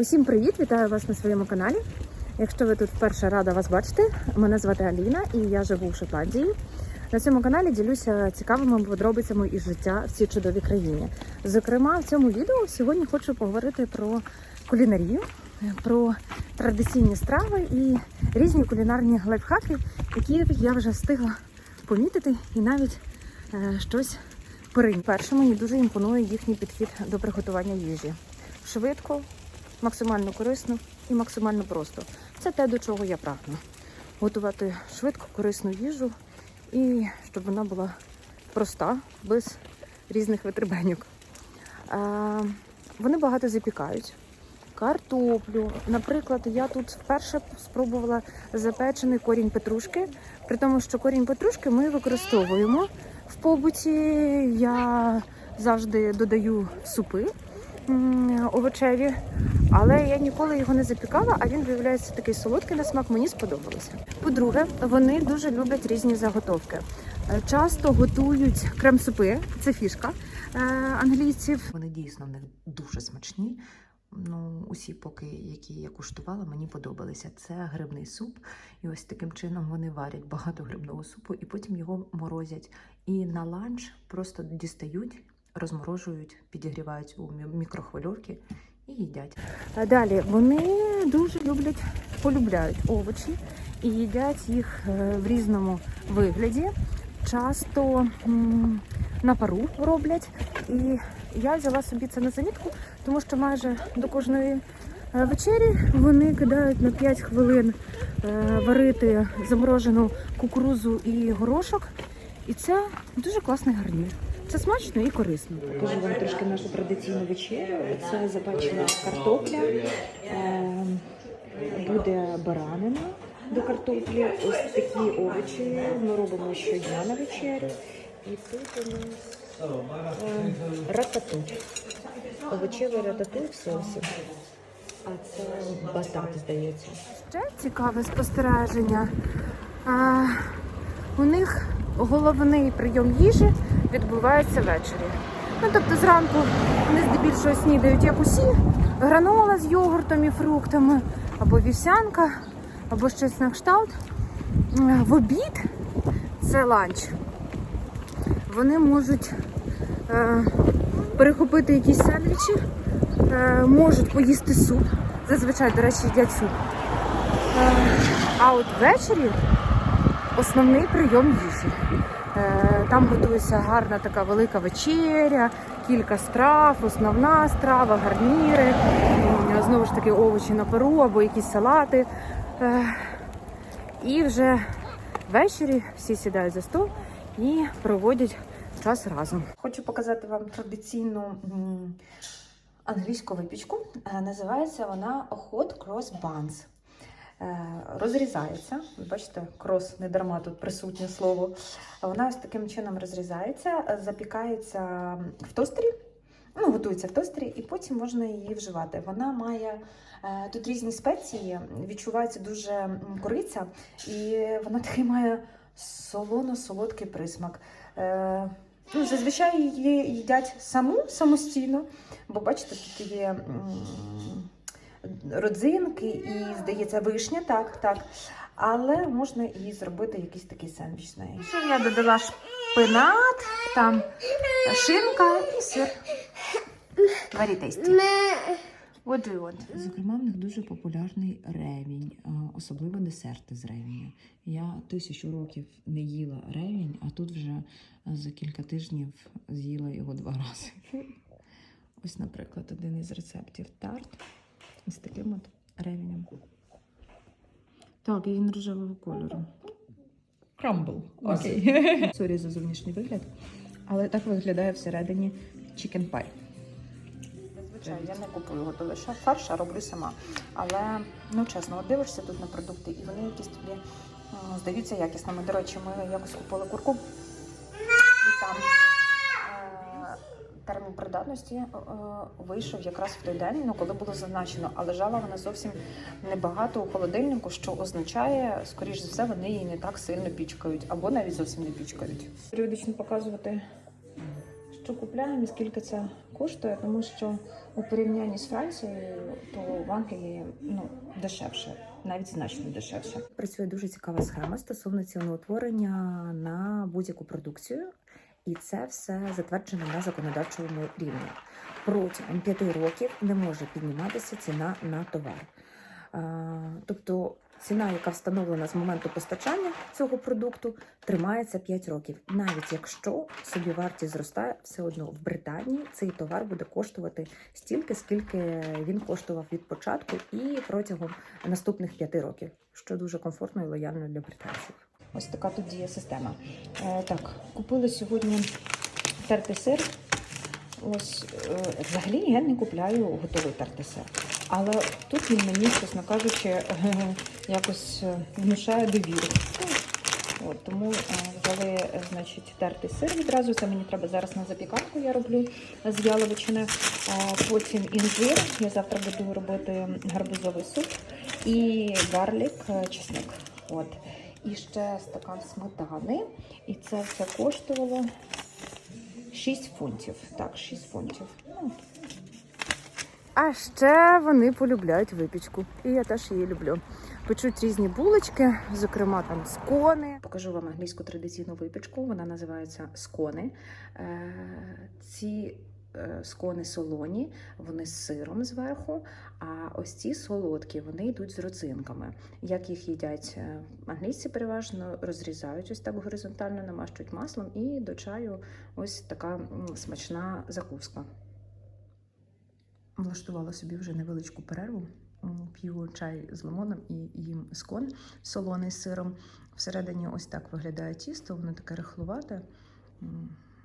Усім привіт! Вітаю вас на своєму каналі. Якщо ви тут вперше рада вас бачити, мене звати Аліна і я живу в Шотландії. На цьому каналі ділюся цікавими подробицями із життя в цій чудовій країні. Зокрема, в цьому відео сьогодні хочу поговорити про кулінарію, про традиційні страви і різні кулінарні лайфхаки, які я вже встигла помітити і навіть е, щось перейняти. Перше, мені дуже імпонує їхній підхід до приготування їжі. Швидко, максимально корисно і максимально просто. Це те, до чого я прагну. Готувати швидко, корисну їжу і щоб вона була проста, без різних витребеньок. Вони багато запікають. Картоплю. Наприклад, я тут вперше спробувала запечений корінь петрушки, при тому, що корінь петрушки ми використовуємо в побуті. Я завжди додаю супи овочеві, але я ніколи його не запікала, а він виявляється такий солодкий на смак, мені сподобалося. По-друге, вони дуже люблять різні заготовки. Е, Часто готують крем-супи, це фішка е, англійців. Вони дійсно в них дуже смачні. Ну, усі поки, які я куштувала, мені подобалися. Це грибний суп, і ось таким чином вони варять багато грибного супу, і потім його морозять. І на ланч просто дістають, розморожують, підігрівають у мікрохвильовки і їдять. А далі вони дуже люблять, полюбляють овочі і їдять їх е, в різному вигляді. Часто на пару роблять. І я взяла собі це на замітку, тому що майже до кожної е, вечері вони кидають на 5 хвилин е, варити заморожену кукурузу і горошок. І це дуже класний гарнір. Це смачно і корисно. Покажу вам трошки нашу традиційну вечерю. Це запечена картопля, е, буде баранина до картоплі. Ось такі овочі ми робимо щодня на вечерю. І тут у нас е, рататуй. Овочевий рататуй в соусі. А це батат, здається. Ще цікаве спостереження. А, у них головний прийом їжі відбувається ввечері. Ну, тобто зранку вони здебільшого снідають, як усі, гранола з йогуртом і фруктами, або вівсянка, або щось на кшталт. В обід це ланч. Вони можуть е, перехопити якісь сендвічі, е, можуть поїсти суп. Зазвичай, до речі, їдять суп. Е, А от ввечері основний прийом їжі. Е, Там готується гарна така велика вечеря, кілька страв, основна страва, гарніри, знову ж таки овочі на пару або якісь салати. Е, І вже ввечері всі сідають за стол і проводять час разом. Хочу показати вам традиційну англійську випічку. Е, Називається вона Hot Cross Buns. Е, Розрізається. Ви бачите, крос не дарма тут присутнє слово. Вона ось таким чином розрізається, е, запікається в тостері. Ну, готується в тостері, і потім можна її вживати. Вона має е, тут різні спеції, відчувається дуже м, кориця, і вона такий має солоно-солодкий присмак. Ну, зазвичай її їдять саму самостійно, бо бачите, тут є родзинки і, здається, вишня, так, так. Але можна і зробити якийсь такий сендвіч з неї. Ще я додала шпинат, там шинка і сир. Very tasty. What do you want? Зокрема, в них дуже популярний ревінь, особливо десерти з ревіння. Я тисячу років не їла ревінь, а тут вже за кілька тижнів з'їла його два рази. Ось, наприклад, один із рецептів тарт з таким от ревінем. Так, і він рожевого кольору. Крамбл. Окей. Сорі за зовнішній вигляд, але так виглядає всередині чікен пай. Зазвичай я не купую готовий фарш, а роблю сама. Але ну чесно, от дивишся тут на продукти, і вони якісь тобі м, здаються якісними. До речі, ми якось купили курку, і там е, термін придатності е, вийшов якраз в той день, ну коли було зазначено, а лежала вона зовсім небагато у холодильнику, що означає, скоріш за все, вони її не так сильно пічкають, або навіть зовсім не пічкають. Періодично показувати, що що купляємо і скільки це коштує, тому що у порівнянні з Францією, то в Англії ну, дешевше, навіть значно дешевше. Працює дуже цікава схема стосовно ціноутворення на будь-яку продукцію, і це все затверджено на законодавчому рівні. Протягом п'яти років не може підніматися ціна на товар. Тобто ціна, яка встановлена з моменту постачання цього продукту, тримається 5 років. Навіть якщо собівартість зростає, все одно в Британії цей товар буде коштувати стільки, скільки він коштував від початку і протягом наступних 5 років, що дуже комфортно і лояльно для британців. Ось така тут діє система. Е, так, купили сьогодні тертий сир. Ось е, взагалі я не купляю готовий тертий сир. Але тут він мені, чесно кажучи, якось е, внушає довіру. От, тому взяли, значить, тертий сир відразу. Це мені треба зараз на запіканку. Я роблю з яловичини. Потім інжир. Я завтра буду робити гарбузовий суп і гарлік, чесник. От. І ще стакан сметани. І це все коштувало 6 фунтів. Так, 6 фунтів. Ну, А ще вони полюбляють випічку, і я теж її люблю. Печуть різні булочки, зокрема там скони. Покажу вам англійську традиційну випічку. Вона називається скони. Е, Ці скони солоні, вони з сиром зверху. А ось ці солодкі, вони йдуть з родзинками. Як їх їдять е, англійці, переважно розрізають ось так горизонтально, намащують маслом, і до чаю ось така смачна закуска. Влаштувала собі вже невеличку перерву. П'ю чай з лимоном і їм скон солоний з сиром. Всередині ось так виглядає тісто, воно таке рихлувате,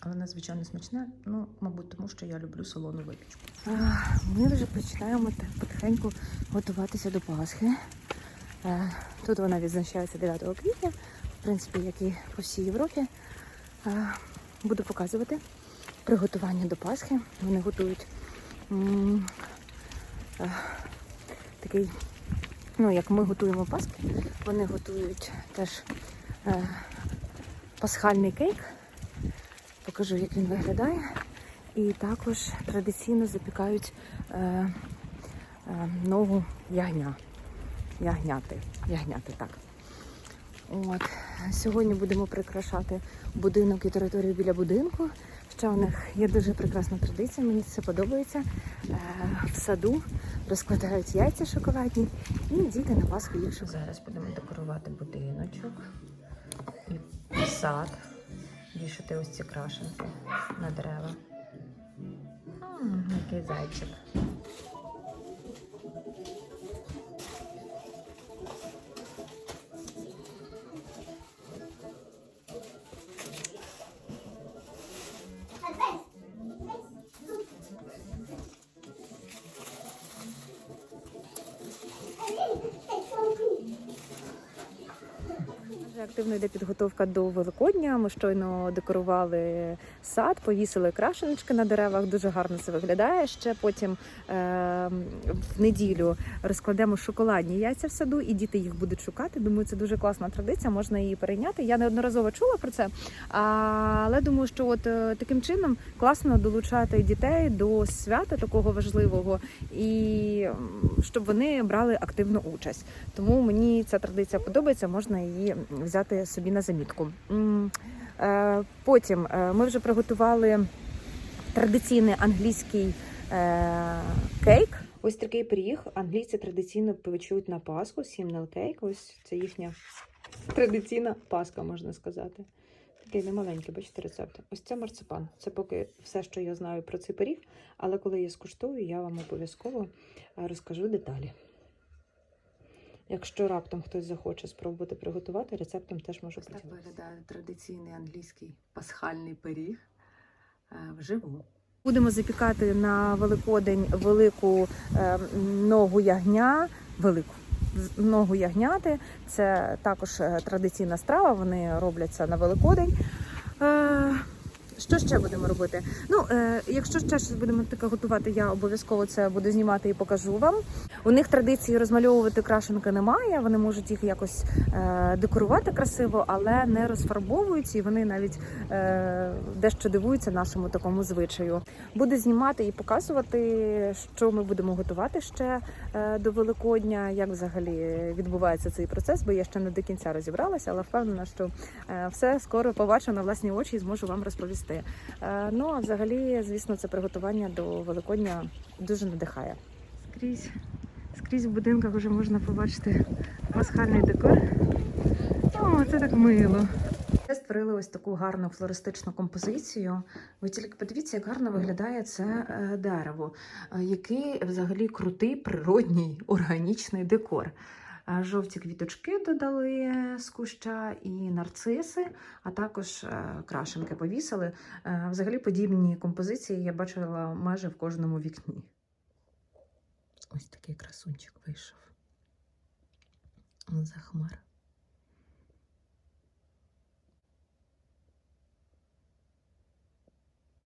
але надзвичайно смачне. Ну, мабуть, тому що я люблю солону випічку. Ми вже починаємо так потихеньку готуватися до Пасхи. Е, Тут вона відзначається 9 квітня, в принципі, як і по всій Європі. Е, Буду показувати приготування до Пасхи. Вони готують е, такий, ну як ми готуємо Пасхи, вони готують теж пасхальний кейк. Покажу, як він виглядає. І також традиційно запікають е, е, ногу ягня. Ягняти. Ягняти, так. От. Сьогодні будемо прикрашати будинок і територію біля будинку. Ще у них є дуже прекрасна традиція, мені це подобається. Е, в саду розкладають яйця шоколадні і діти на Пасху їх шоколадні. Зараз будемо декорувати будиночок і сад, вішати ось ці крашенки на дерева. Який зайчик. Активно йде підготовка до Великодня. Ми щойно декорували сад, повісили крашеночки на деревах. Дуже гарно це виглядає. Ще потім е- в неділю розкладемо шоколадні яйця в саду, і діти їх будуть шукати. Думаю, це дуже класна традиція, можна її перейняти. Я неодноразово чула про це, але думаю, що от е, таким чином класно долучати дітей до свята такого важливого, і щоб вони брали активну участь. Тому мені ця традиція подобається, можна її взяти собі на замітку. Е, Потім е, ми вже приготували традиційний англійський е, кейк. Ось такий пиріг. Англійці традиційно печуть на Пасху, сімнел кейк. Ось це їхня традиційна паска, можна сказати. Такий немаленький, бачите, рецепт. Ось це марципан. Це поки все, що я знаю про цей пиріг, але коли я скуштую, я вам обов'язково розкажу деталі. Якщо раптом хтось захоче спробувати приготувати, рецептом теж можу Ось так виглядає традиційний англійський пасхальний пиріг е, вживу. Будемо запікати на Великодень велику е, ногу ягня, велику з- ногу ягняти. Це також е, традиційна страва. Вони робляться на Великодень. Що ще будемо робити? Ну, е, якщо ще щось будемо таке готувати, я обов'язково це буду знімати і покажу вам. У них традиції розмальовувати крашенки немає. Вони можуть їх якось е, декорувати красиво, але не розфарбовують, і вони навіть е, дещо дивуються нашому такому звичаю. Буду знімати і показувати, що ми будемо готувати ще е, до Великодня, як взагалі відбувається цей процес, бо я ще не до кінця розібралася, але впевнена, що е, все скоро побачу на власні очі і зможу вам розповісти. Е, Ну а взагалі, звісно, це приготування до Великодня дуже надихає. Скрізь, скрізь в будинках вже можна побачити пасхальний декор. О, це так мило. Ми створили ось таку гарну флористичну композицію. Ви тільки подивіться, як гарно виглядає це е, дерево, е, який взагалі крутий природній органічний декор. Жовті квіточки додали з куща і нарциси, а також е, крашенки повісили. Е, Взагалі подібні композиції я бачила майже в кожному вікні. Ось такий красунчик вийшов. За хмар.